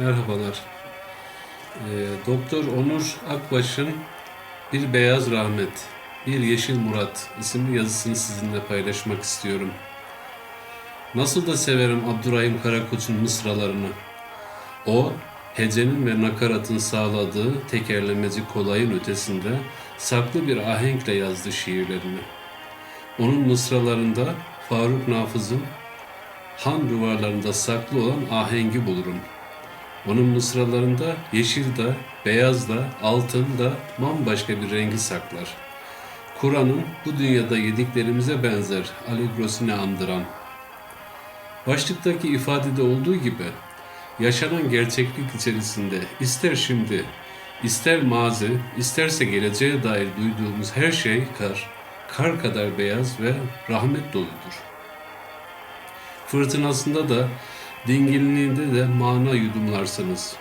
Merhabalar. Ee, Doktor Onur Akbaş'ın Bir Beyaz Rahmet, Bir Yeşil Murat isimli yazısını sizinle paylaşmak istiyorum. Nasıl da severim Abdurrahim Karakoç'un mısralarını. O, hecenin ve nakaratın sağladığı tekerlemeci kolayın ötesinde saklı bir ahenkle yazdı şiirlerini. Onun mısralarında Faruk Nafız'ın Han duvarlarında saklı olan ahengi bulurum. Onun mısralarında yeşil de, beyaz da, altın da bambaşka bir rengi saklar. Kur'an'ın bu dünyada yediklerimize benzer alegrosini andıran. Başlıktaki ifadede olduğu gibi yaşanan gerçeklik içerisinde ister şimdi, ister mazi, isterse geleceğe dair duyduğumuz her şey kar, kar kadar beyaz ve rahmet doludur. Fırtınasında da, dinginliğinde de mana yudumlarsınız.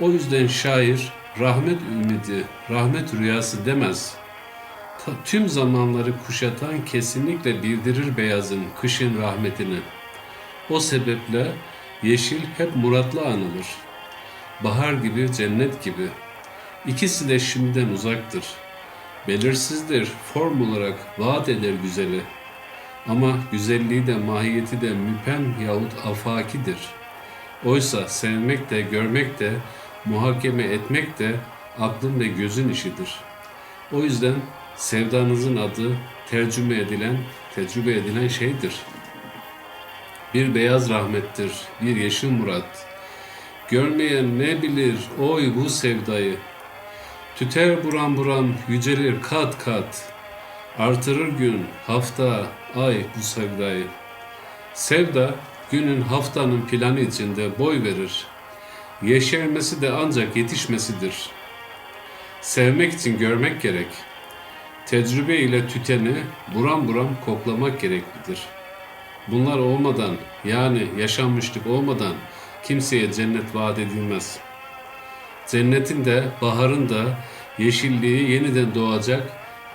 O yüzden şair rahmet ümidi, rahmet rüyası demez. Tüm zamanları kuşatan kesinlikle bildirir beyazın kışın rahmetini. O sebeple yeşil hep muratla anılır. Bahar gibi, cennet gibi. İkisi de şimdiden uzaktır. Belirsizdir, form olarak vaat eder güzeli. Ama güzelliği de mahiyeti de müpem yahut afakidir. Oysa sevmek de, görmek de, muhakeme etmek de aklın ve gözün işidir. O yüzden sevdanızın adı tercüme edilen, tecrübe edilen şeydir. Bir beyaz rahmettir, bir yeşil murat. Görmeyen ne bilir oy bu sevdayı. Tüter buram buram, yücelir kat kat. Artırır gün, hafta, ay bu sevdayı. Sevda, günün haftanın planı içinde boy verir. Yeşermesi de ancak yetişmesidir. Sevmek için görmek gerek. Tecrübe ile tüteni buram buram koklamak gereklidir. Bunlar olmadan, yani yaşanmışlık olmadan kimseye cennet vaat edilmez. Cennetin de, baharın da yeşilliği yeniden doğacak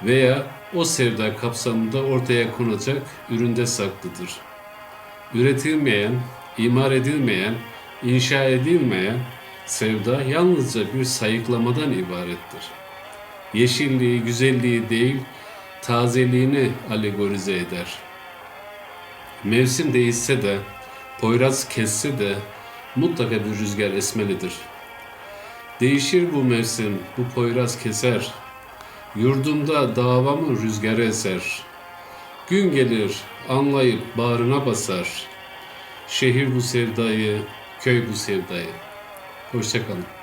veya o sevda kapsamında ortaya konacak üründe saklıdır. Üretilmeyen, imar edilmeyen, inşa edilmeyen sevda yalnızca bir sayıklamadan ibarettir. Yeşilliği, güzelliği değil, tazeliğini alegorize eder. Mevsim değişse de, poyraz kesse de mutlaka bir rüzgar esmelidir. Değişir bu mevsim, bu poyraz keser, Yurdumda davamı rüzgar eser. Gün gelir anlayıp bağrına basar. Şehir bu sevdayı, köy bu sevdayı. Hoşçakalın.